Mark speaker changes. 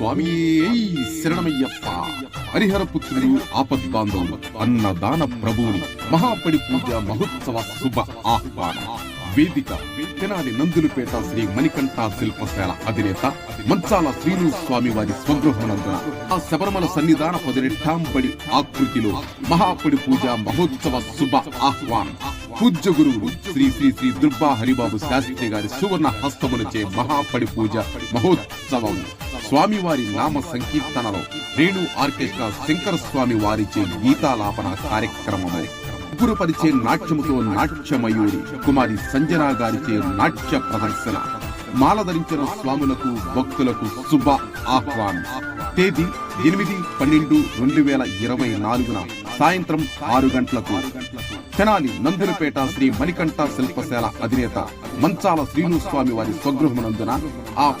Speaker 1: స్వామి శరణమయ్యప్ప. హరిహరపుత్రుడు ఆపద్బాంధవులు అన్నదాన ప్రభువుని మహాపడి పూజ మహోత్సవ శుభ ఆహ్వానం. వేదిక తెనాలి నందులపేట శ్రీ మణికంఠ శిల్పశాల అధినేత మంచాల శ్రీను స్వామి వారి స్వగృహమునందున ఆ శబరిమల సన్నిధాన పదినెట్టాంబడి ఆకృతిలో మహాపడి పూజ మహోత్సవ శుభ ఆహ్వానం. పూజ్య గురువు శ్రీ శ్రీ శ్రీ దుర్గా హరిబాబు శాస్త్రి గారి సువర్ణ హస్తములచే మహాపడి పూజ మహోత్సవం. స్వామివారి నామ సంకీర్తనలో రేణు ఆర్కెస్ట్రా శంకర స్వామి వారిచే గీతాలాపన కార్యక్రమము ముగ్గురు నాట్యముతో నాట్యమయూరి కుమారి సంజన గారిచే నాట్య ప్రదర్శన. మాల ధరించిన స్వాములకు భక్తులకు శుభ ఆహ్వానం. తేదీ ఎనిమిది పన్నెండు రెండు వేల ఇరవై నాలుగున సాయంత్రం ఆరు గంటలకు తెనాలి నందులపేట శ్రీ మణికంఠ శిల్పశాల అధినేత మంచాల శ్రీను స్వామి వారి స్వగృహమునందున ఆ